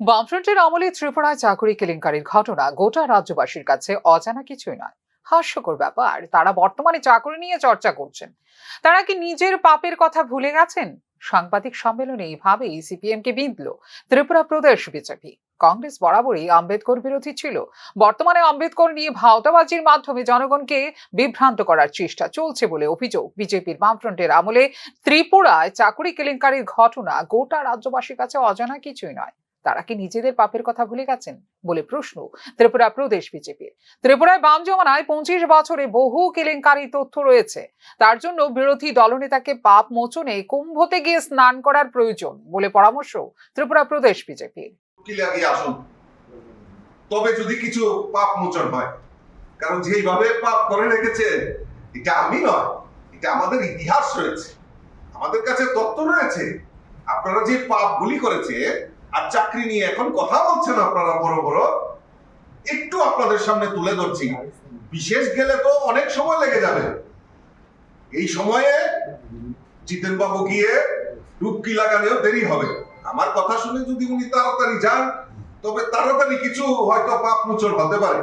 বামফ্রন্টের আমলে ত্রিপুরায় চাকরি কেলেঙ্কারির ঘটনা গোটা রাজ্যবাসীর কাছে অজানা কিছুই নয়। হাস্যকর ব্যাপার, তারা বর্তমানে চাকরি নিয়ে চর্চা করছেন। তারা কি নিজের পাপের কথা ভুলে গেছেন? সাংবাদিক সম্মেলনে এইভাবেই সিপিএম কে বিঁধল ত্রিপুরা প্রদেশ বিজেপি। কংগ্রেস বরাবরই আম্বেদকর বিরোধী ছিল। বর্তমানে আম্বেদকর নিয়ে ভাওতাবাজির মাধ্যমে জনগণকে বিভ্রান্ত করার চেষ্টা চলছে বলে অভিযোগ বিজেপির বামফ্রন্টের আমলে। ত্রিপুরায় চাকরি কেলেঙ্কারির ঘটনা গোটা রাজ্যবাসীর কাছে অজানা কিছুই নয়। তারা কি নিজেদের পাপের কথা ভুলে গেছেন? বলে প্রশ্ন ত্রিপুরা প্রদেশ বিজেপির ত্রিপুরায় বাম জমানায় পঁচিশ বছরে বহু কেলেঙ্কারি তথ্য রয়েছে। তার জন্য বিরোধী দলনেতাকে পাপ মোচনে কুম্ভতে গিয়ে স্নান করার প্রয়োজন বলে পরামর্শ ত্রিপুরা প্রদেশ বিজেপির তবে যদি কিছু পাপ মোচন হয়, কারণ যেইভাবে পাপ করে রেখেছে, এটা আমি নয়, এটা আমাদের ইতিহাস রয়েছে। আমাদের কাছে তথ্য রয়েছে। আপনারা যে পাপগুলি করেছে আর চাকরি নিয়ে এখন কথা বলছেন আপনারা বড় বড়, একটু আপনাদের সামনে তুলে ধরছি। বিশেষ গেলে তো অনেক সময় লেগে যাবে। এই সময়ে জিতেন বাবু গিয়ে ডুবকি লাগালেও দেরি হবে। আমার কথা শুনে যদি উনি তাড়াতাড়ি যান, তবে তাড়াতাড়ি কিছু হয়তো পাপ মোচন হতে পারে।